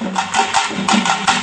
すいません。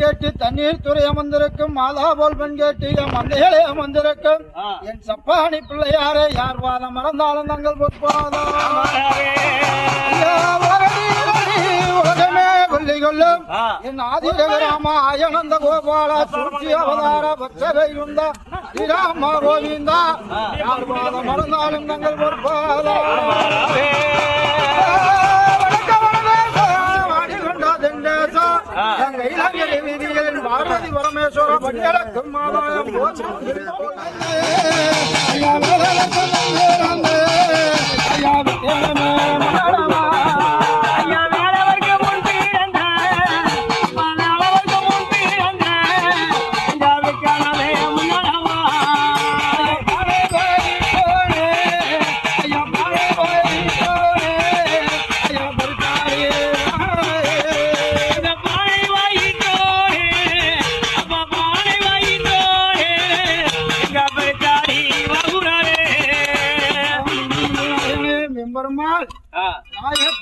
கேட்டு தண்ணீர் துறை அமர்ந்திருக்கும் மாதா போல் பெண் கேட்டு என் மந்தைகளே அமர்ந்திருக்கும். என் சப்பானி பிள்ளையாரே யார் வாதம் மறந்தாலும் தங்கள் உலகமே கொல்லி கொள்ளும். என் ஆதிரகராம அயனந்த கோபால சுருச்சி அவதார பக்தரை உந்த ஸ்ரீராம கோவிந்தா. யார் வாதம் மறந்தாலும் தங்கள் பொற்பாதம் பார்வதி பரமேஸ்வர பட்டியலக்கும் மாதாயம்.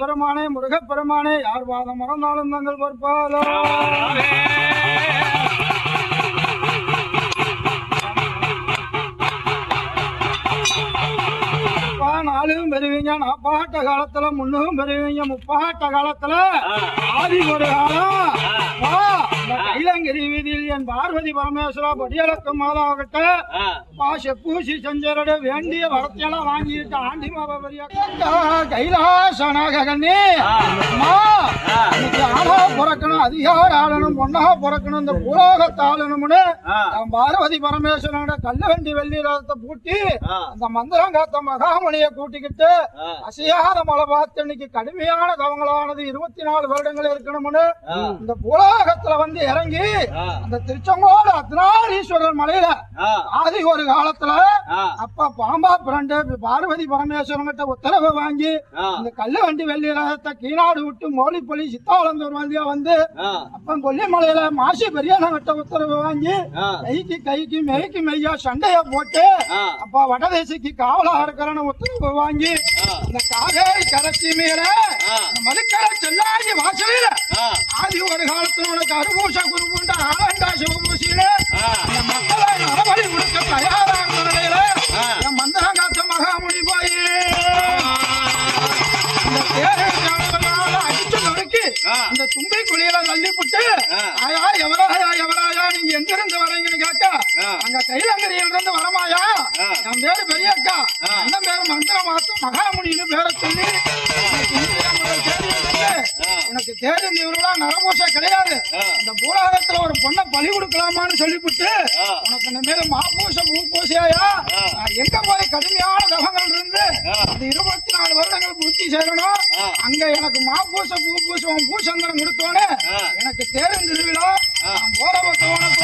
பெருமானே முருகப்பெருமானே யார் வாதம் மறந்தாலும் தங்கள் பொற்பாதோ நாலும் பெறுவீங்க நாப்பாட்ட காலத்துல முன்னும் பெறுவீங்க முப்பாட்ட காலத்துல. ஆதி ஒரு காலம் வா. கைலங்கிரி வீதியில் என் பார்வதி பரமேஸ்வரா படியலக்கம் மாதாவிட்ட பாச பூசி செஞ்சரோட வேண்டிய வரத்தையெல்லாம் வாங்கிட்டு ஆண்டி மாபாபரியா கைலாசனாக கண்ணி அம்மா, ஆளா பிறக்கணும் அதிகார ஆளணும் பொண்ணா பிறக்கணும் இந்த பூலோகத்தை ஆளணும்னு நான் பார்வதி பரமேஸ்வரனோட கல்ல வண்டி வெள்ளி ரதத்தை பூட்டி அந்த மந்திரம் காத்த மகாமணியை கூட்டிக்கிட்டு அசையாத மழை பார்த்து இன்னைக்கு கடுமையான தவங்களானது இருபத்தி நாலு வருடங்கள் இருக்கணும்னு இந்த பூலோகத்துல வந்து இறங்கி அந்த திருச்செங்கோடு அர்த்தநாரீஸ்வரர் மலையில ஆதி ஒரு காலத்துல அப்ப பாம்பா பிரண்டு பார்வதி பரமேஸ்வரன் கிட்ட உத்தரவு வாங்கி இந்த கல்லு வண்டி வெள்ளி ரகத்தை கீநாடு விட்டு மோலிப்பள்ளி சித்தாளந்தூர் வந்தியா வந்து அப்ப கொல்லிமலையில மாசி பெரியண்ணன் கிட்ட உத்தரவு வாங்கி கைக்கு கைக்கு மெய்க்கு மெய்யா சண்டைய போட்டு அப்ப வடதேசிக்கு காவலா இருக்கிறன்னு உத்தரவு வாங்கி இந்த காவேரி கரைச்சி மேல மதுக்கரை செல்லாதி வாசலில பெரியக்கா அண்ணன் பேரு மந்திர மாசம் மகாமுனின்னு பேரை சொல்லி எனக்கு தேடி இவர்களா நரபூச கிடையாது இந்த பூலோகத்துல ஒரு பொண்ணை பலி கொடுக்கலாமான்னு சொல்லிவிட்டு. உனக்கு இந்த மேல மாப்பூச பூ பூசையா ஆ. நான் எங்க போய் கடுமையான தவங்கள் இருந்து. அந்த இருபத்தி நாலு வருடங்கள் பூர்த்தி செய்யணும் ஆ. அங்க எனக்கு மாப்பூச பூ பூசுவோம் பூசந்தனம் கொடுத்தோன்னே. எனக்கு தேரும் திருவிழா நான் போற பக்கவனத்தோட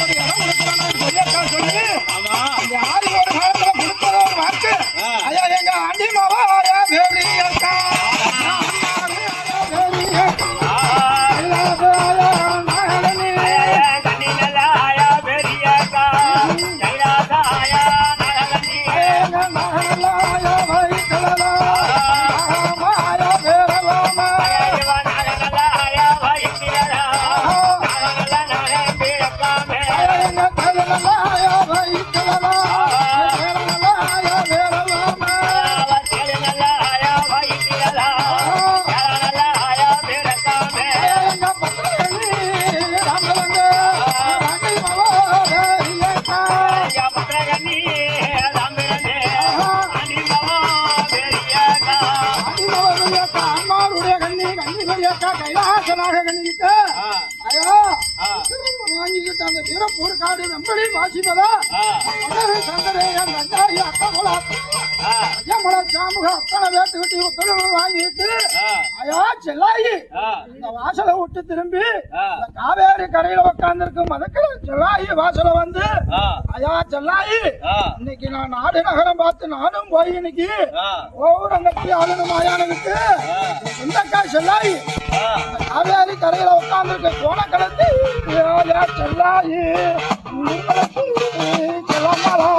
கன்னிகளுடையக்கா, கைலாசனாக கண்ணிக்கிட்ட, ஐயா, வாங்கிக்கிட்ட அந்த வீரப்பூர் காடு வெம்படி வாசிப்பதா, மலரு சந்திரேயன் வெங்காய சாமுக அத்தனை பேத்துக்கிட்டு உத்தரவு வாங்கிட்டு, ஐயா, செல்லாயி, இந்த வாசலை விட்டு திரும்பி காவேரி கரையில உட்கார்ந்திருக்கும் மதக்கல செல்லாயி வாசல வந்து ஐயா செல்லாயி. இன்னைக்கு நான் நாடு நகரம் பார்த்து நானும் போய் இன்னைக்கு ஓரங்கத்தி ஆளுநர் மாயானதுக்கு சொந்தக்கா செல்லாயி. காவேரி கரையில உட்கார்ந்துருக்க கோண கலந்து செல்லாயி. செல்லமலா?